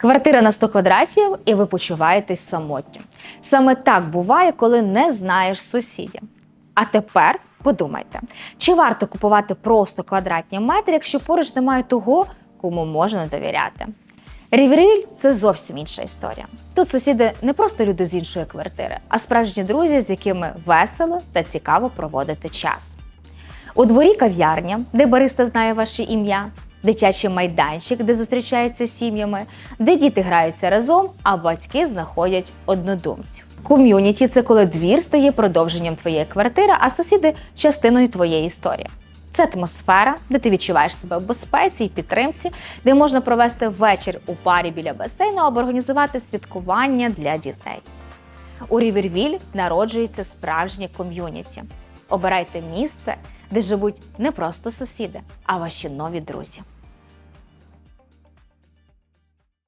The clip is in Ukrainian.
Квартира на 100 квадратів, і ви почуваєтесь самотньо. Саме так буває, коли не знаєш сусідів. А тепер подумайте, чи варто купувати просто квадратні метри, якщо поруч немає того, кому можна довіряти. Ріверіль це зовсім інша історія. Тут сусіди не просто люди з іншої квартири, а справжні друзі, з якими весело та цікаво проводити час. У дворі кав'ярня, де бариста знає ваше ім'я, дитячий майданчик, де зустрічаються сім'ями, де діти граються разом, а батьки знаходять однодумців. Ком'юніті це коли двір стає продовженням твоєї квартири, а сусіди частиною твоєї історії. Це атмосфера, де ти відчуваєш себе в безпеці і підтримці, де можна провести вечір у парі біля басейну або організувати святкування для дітей. У Рівервіль народжується справжнє ком'юніті. Обирайте місце, де живуть не просто сусіди, а ваші нові друзі.